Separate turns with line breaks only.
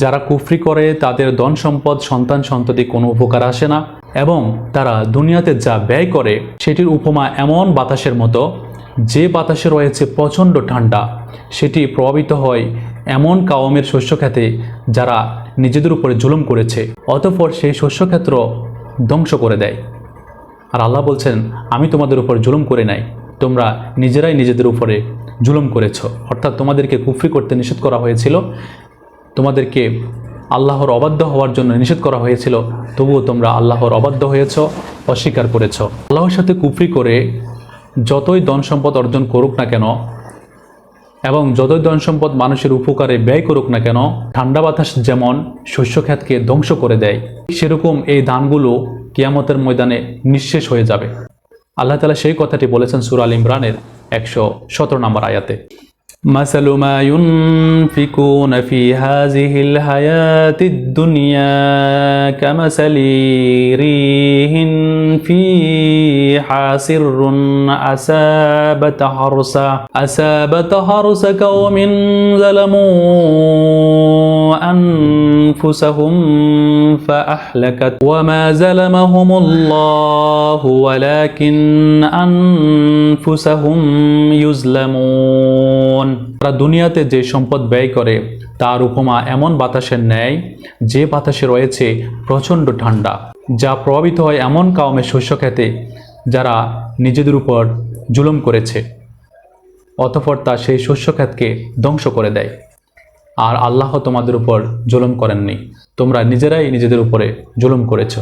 যারা কুফরি করে, তাদের ধন সম্পদ, সন্তান সন্ততি কোনো উপকার আসে না এবং তারা দুনিয়াতে যা ব্যয় করে, সেটির উপমা এমন বাতাসের মতো, যে বাতাসে রয়েছে প্রচণ্ড ঠান্ডা, সেটি প্রভাবিত হয় এমন কাওমের শস্যক্ষেতে যারা নিজেদের উপরে জুলুম করেছে, অতঃপর সেই শস্যক্ষেত্র ধ্বংস করে দেয়। আর আল্লাহ বলছেন, আমি তোমাদের উপর জুলুম করে নাই, তোমরা নিজেরাই নিজেদের উপরে জুলুম করেছ। অর্থাৎ তোমাদেরকে কুফরি করতে নিষেধ করা হয়েছিল। তোমাদেরকে আল্লাহর অবাধ্য হওয়ার জন্য নিষেধ করা হয়েছিল, তবুও তোমরা আল্লাহর অবাধ্য হয়েছ, অস্বীকার করেছ। আল্লাহর সাথে কুফরি করে যতই ধন সম্পদ অর্জন করুক না কেন, এবং যতই ধন সম্পদ মানুষের উপকারে ব্যয় করুক না কেন, ঠান্ডা বাতাস যেমন শস্যক্ষেতকে ধ্বংস করে দেয়, সেরকম এই দানগুলো কিয়ামতের ময়দানে নিঃশেষ হয়ে যাবে। আল্লাহ তালা সেই কথাটি বলেছেন সুর আল ইমরানের একশো সতেরো নম্বর আয়াতে। مثل ما ينفقون في هذه الحياة الدنيا كمثل ريح فيها سر أسابت حرس أسابت حرس قوم ظلموا أنفسهم فأهلكت وما ظلمهم الله ولكن أنفسهم يظلمون তারা দুনিয়াতে যে সম্পদ ব্যয় করে তার উপমা এমন বাতাসের ন্যায় যে বাতাসে রয়েছে প্রচণ্ড ঠান্ডা যা প্রভাবিত হয় এমন কাউমের শস্য খেতে যারা নিজেদের উপর জুলুম করেছে, অতঃপর তা সেই শস্য ক্ষেতকে ধ্বংস করে দেয়। আর আল্লাহ তোমাদের উপর জুলুম করেননি। তোমরা নিজেরাই নিজেদের উপরে জুলুম করেছ।